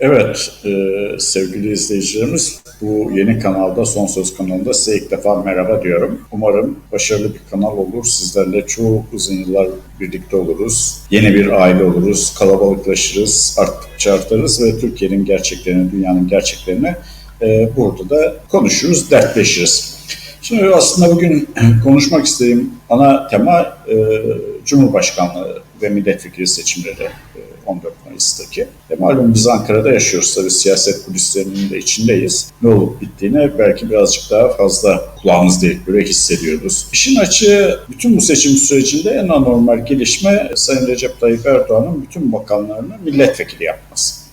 Evet e, sevgili izleyicilerimiz bu yeni kanalda Son Söz kanalında size ilk defa merhaba diyorum. Umarım başarılı bir kanal olur. Sizlerle çok uzun yıllar birlikte oluruz. Yeni bir aile oluruz, kalabalıklaşırız, arttıkça artarız ve Türkiye'nin gerçeklerini, dünyanın gerçeklerini e, burada da konuşuruz, dertleşiriz. Şimdi aslında bugün konuşmak istediğim ana tema e, Cumhurbaşkanlığı ve milletvekili seçimleri e, 14 Mayıs'taki. E, malum biz Ankara'da yaşıyoruz tabii siyaset kulislerinin de içindeyiz. Ne olup bittiğini belki birazcık daha fazla kulağımız delik böyle hissediyoruz. İşin açığı bütün bu seçim sürecinde en anormal gelişme Sayın Recep Tayyip Erdoğan'ın bütün bakanlarını milletvekili yapması.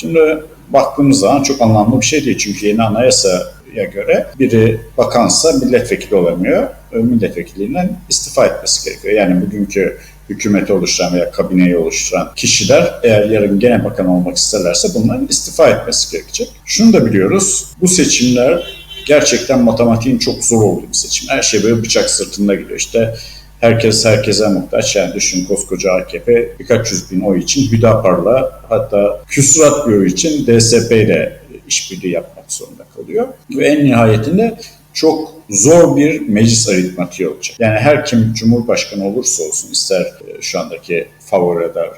Şimdi baktığımız zaman çok anlamlı bir şey değil çünkü yeni anayasaya göre biri bakansa milletvekili olamıyor. Milletvekiliğinden istifa etmesi gerekiyor. Yani bugünkü hükümeti oluşturan veya kabineyi oluşturan kişiler eğer yarın gene bakan olmak isterlerse bunların istifa etmesi gerekecek. Şunu da biliyoruz. Bu seçimler gerçekten matematiğin çok zor olduğu bir seçim. Her şey böyle bıçak sırtında gidiyor. İşte herkes herkese muhtaç. Yani düşün koskoca AKP birkaç yüz bin oy için Hüdapar'la hatta küsurat bir için DSP ile işbirliği yapmak zorunda kalıyor. Ve en nihayetinde çok zor bir meclis aritmatiği olacak. Yani her kim Cumhurbaşkanı olursa olsun ister e, şu andaki favori eder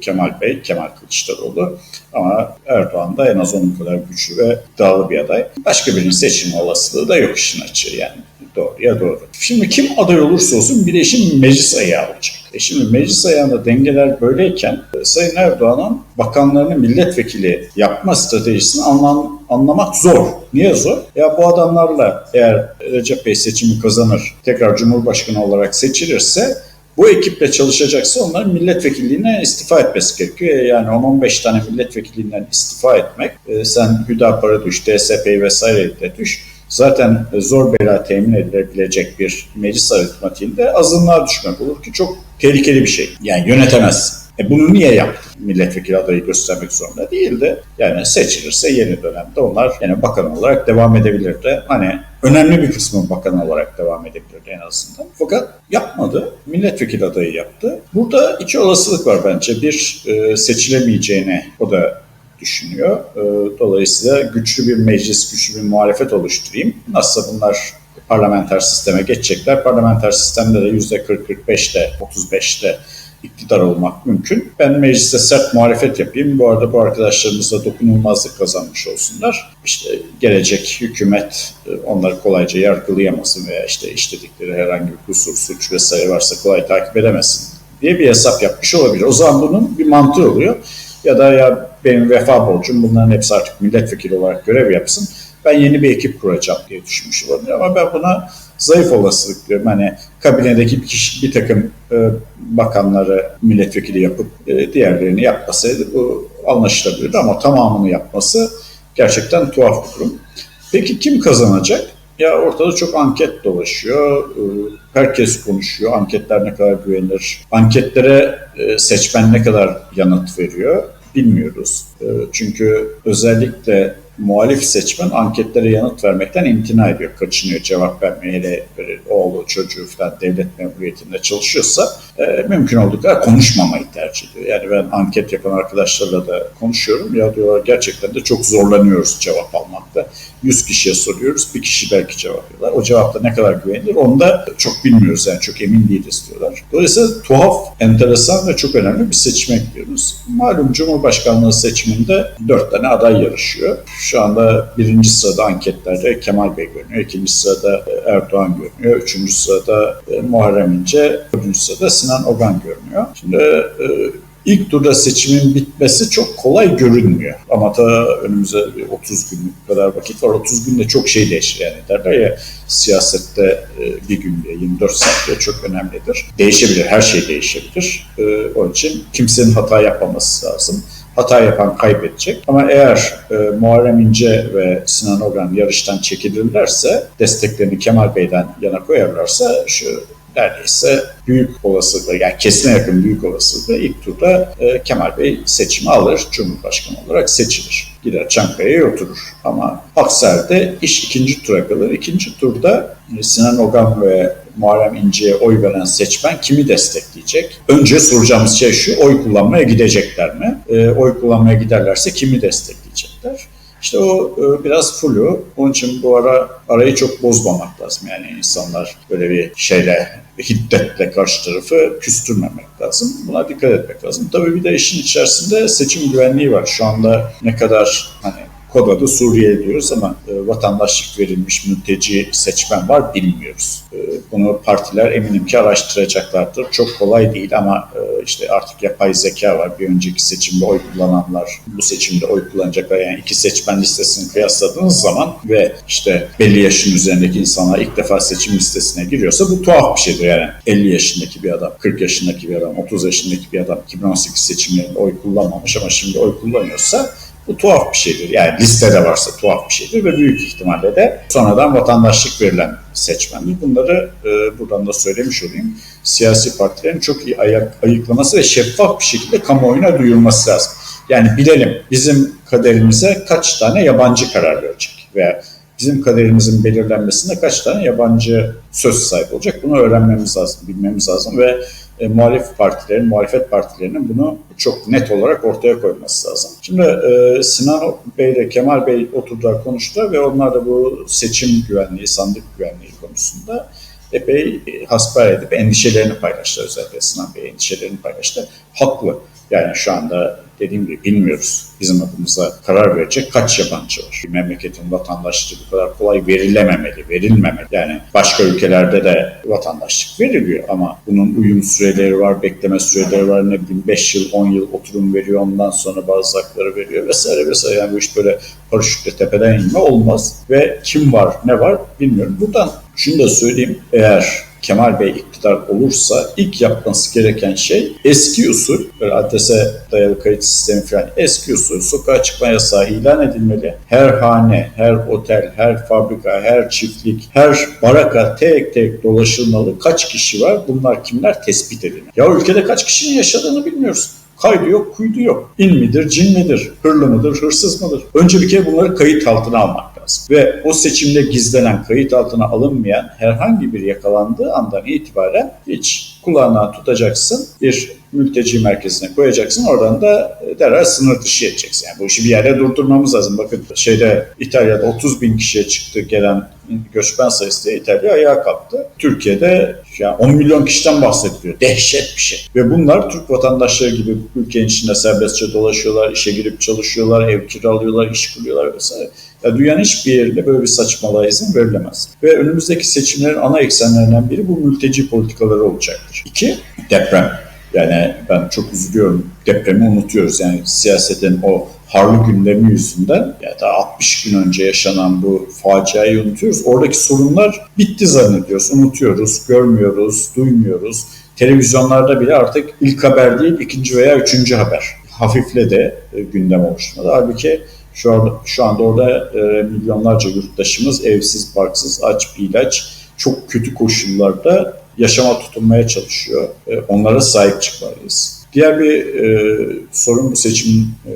Kemal Bey, Kemal Kılıçdaroğlu ama Erdoğan da en az onun kadar güçlü ve iddialı bir aday. Başka birinin seçim olasılığı da yok işin açığı yani doğruya doğru. Şimdi kim aday olursa olsun bir de işin meclis ayağı olacak. E şimdi meclis ayağında dengeler böyleyken e, Sayın Erdoğan'ın bakanlarını milletvekili yapma stratejisini anlam, anlamak zor. Niye zor? Ya bu adamlarla eğer Recep Bey seçimi kazanır, tekrar Cumhurbaşkanı olarak seçilirse bu ekiple çalışacaksa onların milletvekilliğine istifa etmesi gerekiyor. Yani 10-15 tane milletvekilliğinden istifa etmek, e, sen Hüdapar'a düş, DSP'yi vesaire de düş, zaten zor bela temin edilebilecek bir meclis aritmatiğinde azınlığa düşmek olur ki çok tehlikeli bir şey. Yani yönetemez. E bunu niye yaptı? Milletvekili adayı göstermek zorunda değildi. Yani seçilirse yeni dönemde onlar yani bakan olarak devam edebilirdi. Hani önemli bir kısmı bakan olarak devam edebilirdi en azından. Fakat yapmadı. Milletvekili adayı yaptı. Burada iki olasılık var bence. Bir e, seçilemeyeceğini o da düşünüyor. E, dolayısıyla güçlü bir meclis, güçlü bir muhalefet oluşturayım. Nasılsa bunlar parlamenter sisteme geçecekler. Parlamenter sistemde de %40-45'te, 35'te iktidar olmak mümkün. Ben mecliste sert muhalefet yapayım. Bu arada bu arkadaşlarımız da dokunulmazlık kazanmış olsunlar. İşte gelecek hükümet e, onları kolayca yargılayamasın veya işte işledikleri herhangi bir kusur, suç vesaire varsa kolay takip edemesin diye bir hesap yapmış olabilir. O zaman bunun bir mantığı oluyor. Ya da ya benim vefa borcum bunların hepsi artık milletvekili olarak görev yapsın. Ben yeni bir ekip kuracağım diye düşünmüş olabilir ama ben buna zayıf olasılık diyorum. Hani kabinedeki bir, kişi, bir takım e, bakanları milletvekili yapıp e, diğerlerini yapmasaydı bu anlaşılabilirdi ama tamamını yapması gerçekten tuhaf bir durum. Peki kim kazanacak? Ya ortada çok anket dolaşıyor. E, herkes konuşuyor. Anketler ne kadar güvenilir? Anketlere e, seçmen ne kadar yanıt veriyor? Bilmiyoruz. E, çünkü özellikle muhalif seçmen anketlere yanıt vermekten imtina ediyor, kaçınıyor, cevap vermeye hele oğlu, çocuğu falan devlet memuriyetinde çalışıyorsa e, mümkün olduğu konuşmamayı tercih ediyor. Yani ben anket yapan arkadaşlarla da konuşuyorum. Ya diyorlar gerçekten de çok zorlanıyoruz cevap almakta. 100 kişiye soruyoruz, bir kişi belki cevap veriyorlar. O cevapta ne kadar güvenilir onu da çok bilmiyoruz yani çok emin değiliz diyorlar. Dolayısıyla tuhaf, enteresan ve çok önemli bir seçime gidiyoruz. Malum Cumhurbaşkanlığı seçiminde dört tane aday yarışıyor. Şu anda birinci sırada anketlerde Kemal Bey görünüyor, ikinci sırada Erdoğan görünüyor, üçüncü sırada e, Muharrem İnce, dördüncü sırada Sinan Ogan görünüyor. Şimdi e, ilk turda seçimin bitmesi çok kolay görünmüyor. Ama da önümüze 30 günlük kadar vakit var. 30 günde çok şey değişir yani derler ya siyasette e, bir günde 24 saatte çok önemlidir. Değişebilir, her şey değişebilir. Onun için kimsenin hata yapmaması lazım hata yapan kaybedecek. Ama eğer e, Muharrem İnce ve Sinan Ogan yarıştan çekilirlerse, desteklerini Kemal Bey'den yana koyarlarsa şu neredeyse büyük olasılıkla yani kesine yakın büyük olasılıkla ilk turda e, Kemal Bey seçimi alır, Cumhurbaşkanı olarak seçilir. Gider Çankaya'ya oturur. Ama Akser'de iş ikinci tura kalır. İkinci turda e, Sinan Ogan ve Muharrem İnce'ye oy veren seçmen kimi destekleyecek? Önce soracağımız şey şu, oy kullanmaya gidecekler mi? E, oy kullanmaya giderlerse kimi destekleyecekler? İşte o e, biraz flu. Onun için bu ara arayı çok bozmamak lazım. Yani insanlar böyle bir şeyle hiddetle karşı tarafı küstürmemek lazım. Buna dikkat etmek lazım. Tabii bir de işin içerisinde seçim güvenliği var. Şu anda ne kadar hani kod adı Suriye diyoruz ama e, vatandaşlık verilmiş mülteci seçmen var bilmiyoruz. E, bunu partiler eminim ki araştıracaklardır. Çok kolay değil ama e, işte artık yapay zeka var. Bir önceki seçimde oy kullananlar bu seçimde oy kullanacaklar. Yani iki seçmen listesini kıyasladığınız zaman ve işte belli yaşın üzerindeki insanlar ilk defa seçim listesine giriyorsa bu tuhaf bir şeydir. Yani 50 yaşındaki bir adam, 40 yaşındaki bir adam, 30 yaşındaki bir adam 2018 seçimlerinde oy kullanmamış ama şimdi oy kullanıyorsa bu tuhaf bir şeydir. Yani listede varsa tuhaf bir şeydir ve büyük ihtimalle de sonradan vatandaşlık verilen seçmendir. Bunları e, buradan da söylemiş olayım. Siyasi partilerin çok iyi ayak, ayıklaması ve şeffaf bir şekilde kamuoyuna duyurması lazım. Yani bilelim bizim kaderimize kaç tane yabancı karar verecek veya bizim kaderimizin belirlenmesinde kaç tane yabancı söz sahibi olacak bunu öğrenmemiz lazım, bilmemiz lazım ve e, muhalif partilerin, muhalefet partilerinin bunu çok net olarak ortaya koyması lazım. Şimdi e, Sinan Bey ile Kemal Bey oturdular konuştular ve onlar da bu seçim güvenliği, sandık güvenliği konusunda epey hasbihal edip endişelerini paylaştılar. Özellikle Sinan Bey endişelerini paylaştı. Haklı. Yani şu anda dediğim gibi bilmiyoruz. Bizim adımıza karar verecek kaç yabancı var? Bir memleketin vatandaşlığı bu kadar kolay verilememeli, verilmemeli. Yani başka ülkelerde de vatandaşlık veriliyor ama bunun uyum süreleri var, bekleme süreleri var. Ne bileyim 5 yıl, 10 yıl oturum veriyor ondan sonra bazı hakları veriyor vesaire vesaire. Yani bu iş böyle paraşütle tepeden inme olmaz. Ve kim var, ne var bilmiyorum. Buradan şunu da söyleyeyim. Eğer Kemal Bey iktidar olursa ilk yapması gereken şey eski usul, böyle adrese dayalı kayıt sistemi falan eski usul sokağa çıkma yasağı ilan edilmeli. Her hane, her otel, her fabrika, her çiftlik, her baraka tek tek dolaşılmalı. Kaç kişi var? Bunlar kimler? Tespit edilmeli. Ya ülkede kaç kişinin yaşadığını bilmiyoruz. Kaydı yok, kuydu yok. İn midir, cin midir, hırlı mıdır, hırsız mıdır? Önce bir kere bunları kayıt altına almak lazım. Ve o seçimde gizlenen, kayıt altına alınmayan herhangi bir yakalandığı andan itibaren hiç kulağına tutacaksın, bir mülteci merkezine koyacaksın. Oradan da derhal sınır dışı edeceksin. Yani bu işi bir yerde durdurmamız lazım. Bakın şeyde İtalya'da 30 bin kişiye çıktı gelen göçmen sayısı diye İtalya ayağa kalktı. Türkiye'de yani 10 milyon kişiden bahsediliyor. Dehşet bir şey. Ve bunlar Türk vatandaşları gibi ülkenin içinde serbestçe dolaşıyorlar, işe girip çalışıyorlar, ev kiralıyorlar, iş kuruyorlar vesaire. Ya dünyanın hiçbir yerinde böyle bir saçmalığa izin verilemez. Ve önümüzdeki seçimlerin ana eksenlerinden biri bu mülteci politikaları olacaktır. İki, deprem. Yani ben çok üzülüyorum. Depremi unutuyoruz. Yani siyasetin o harlı gündemi yüzünden ya da 60 gün önce yaşanan bu faciayı unutuyoruz. Oradaki sorunlar bitti zannediyoruz. Unutuyoruz, görmüyoruz, duymuyoruz. Televizyonlarda bile artık ilk haber değil, ikinci veya üçüncü haber. Hafifle de e, gündem oluşmadı. Halbuki şu anda, şu anda orada e, milyonlarca yurttaşımız evsiz, barksız, aç bir ilaç, çok kötü koşullarda yaşama tutunmaya çalışıyor. E, onlara sahip çıkmalıyız. Diğer bir e, sorun bu seçimin e,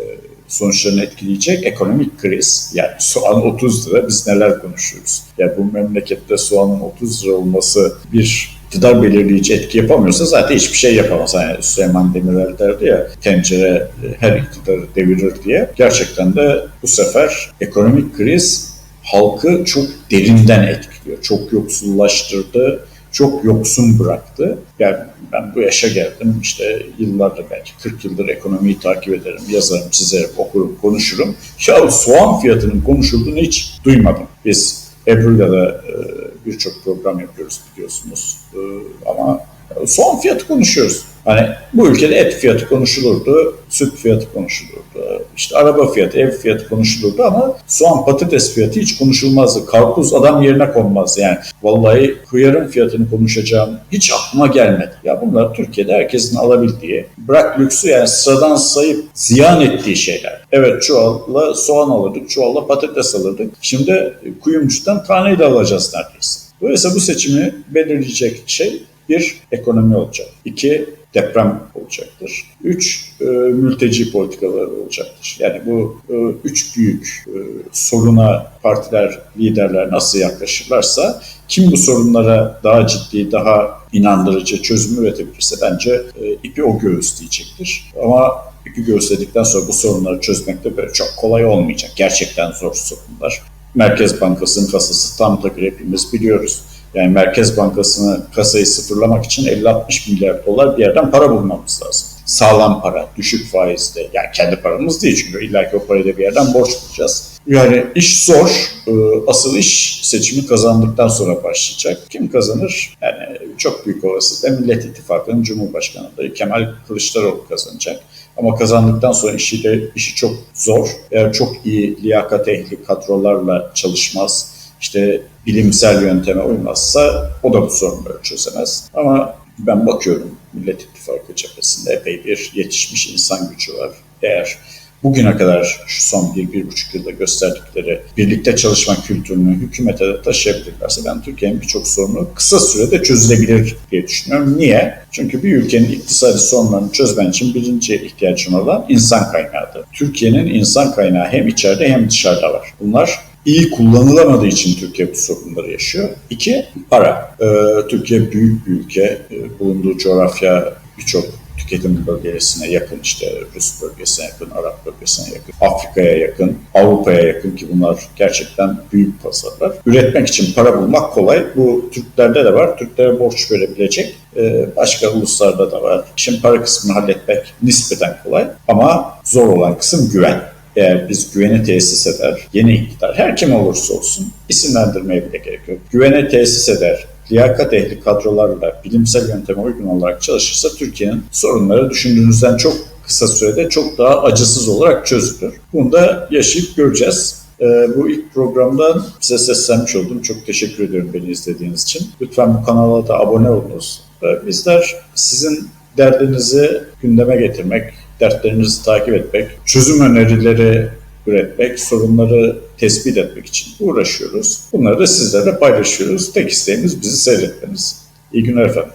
sonuçlarını etkileyecek ekonomik kriz. Yani soğan 30 lira biz neler konuşuyoruz? Yani bu memlekette soğanın 30 lira olması bir iktidar belirleyici etki yapamıyorsa zaten hiçbir şey yapamaz. Yani Süleyman Demirel derdi ya tencere her iktidarı devirir diye. Gerçekten de bu sefer ekonomik kriz halkı çok derinden etkiliyor. Çok yoksullaştırdı, çok yoksun bıraktı. Yani ben bu yaşa geldim işte yıllardır belki 40 yıldır ekonomiyi takip ederim, yazarım, çizerim, okurum, konuşurum. Ya soğan fiyatının konuşulduğunu hiç duymadım. Biz Ebru'yla da e, birçok program yapıyoruz biliyorsunuz. E, ama soğan fiyatı konuşuyoruz. Hani bu ülkede et fiyatı konuşulurdu, süt fiyatı konuşulurdu, işte araba fiyatı, ev fiyatı konuşulurdu ama soğan patates fiyatı hiç konuşulmazdı. Karpuz adam yerine konmazdı yani. Vallahi hıyarın fiyatını konuşacağım hiç aklıma gelmedi. Ya bunlar Türkiye'de herkesin alabildiği, bırak lüksü yani sıradan sayıp ziyan ettiği şeyler. Evet çuvalla soğan alırdık, çuvalla patates alırdık. Şimdi kuyumcudan taneyle alacağız neredeyse. Dolayısıyla bu seçimi belirleyecek şey bir ekonomi olacak. İki deprem olacaktır. Üç, e, mülteci politikaları olacaktır. Yani bu e, üç büyük e, soruna partiler, liderler nasıl yaklaşırlarsa kim bu sorunlara daha ciddi, daha inandırıcı çözüm üretebilirse bence e, ipi o göğüsleyecektir. Ama ipi göğüsledikten sonra bu sorunları çözmek de böyle çok kolay olmayacak. Gerçekten zor sorunlar. Merkez Bankası'nın kasası tam takır hepimiz biliyoruz. Yani Merkez Bankası'nı kasayı sıfırlamak için 50-60 milyar dolar bir yerden para bulmamız lazım. Sağlam para, düşük faizde. Yani kendi paramız değil çünkü illa ki o parayı da bir yerden borç bulacağız. Yani iş zor. Ee, Asıl iş seçimi kazandıktan sonra başlayacak. Kim kazanır? Yani çok büyük olasılıkla Millet İttifakı'nın Cumhurbaşkanı adayı Kemal Kılıçdaroğlu kazanacak. Ama kazandıktan sonra işi de işi çok zor. Eğer çok iyi liyakat ehli kadrolarla çalışmaz, işte bilimsel yönteme uymazsa o da bu sorunları çözemez. Ama ben bakıyorum Millet İttifakı cephesinde epey bir yetişmiş insan gücü var. Eğer bugüne kadar şu son bir, bir buçuk yılda gösterdikleri birlikte çalışma kültürünü hükümete de taşıyabilirlerse ben Türkiye'nin birçok sorunu kısa sürede çözülebilir diye düşünüyorum. Niye? Çünkü bir ülkenin iktisadi sorunlarını çözmen için birinci ihtiyacın olan insan kaynağıdır. Türkiye'nin insan kaynağı hem içeride hem dışarıda var. Bunlar iyi kullanılamadığı için Türkiye bu sorunları yaşıyor. İki, para. Ee, Türkiye büyük bir ülke. Ee, bulunduğu coğrafya birçok tüketim bölgesine yakın işte Rus bölgesine yakın, Arap bölgesine yakın, Afrika'ya yakın, Avrupa'ya yakın ki bunlar gerçekten büyük pazarlar. Üretmek için para bulmak kolay. Bu Türklerde de var. Türklere borç verebilecek e, başka uluslarda da var. Şimdi para kısmını halletmek nispeten kolay ama zor olan kısım güven eğer biz güvene tesis eder, yeni iktidar her kim olursa olsun isimlendirmeye bile gerek yok. Güvene tesis eder, liyakat ehli kadrolarla bilimsel yönteme uygun olarak çalışırsa Türkiye'nin sorunları düşündüğünüzden çok kısa sürede çok daha acısız olarak çözülür. Bunu da yaşayıp göreceğiz. Ee, bu ilk programdan size seslenmiş oldum. Çok teşekkür ediyorum beni izlediğiniz için. Lütfen bu kanala da abone olunuz. Ee, bizler sizin derdinizi gündeme getirmek, dertlerinizi takip etmek, çözüm önerileri üretmek, sorunları tespit etmek için uğraşıyoruz. Bunları da sizlerle paylaşıyoruz. Tek isteğimiz bizi seyretmeniz. İyi günler efendim.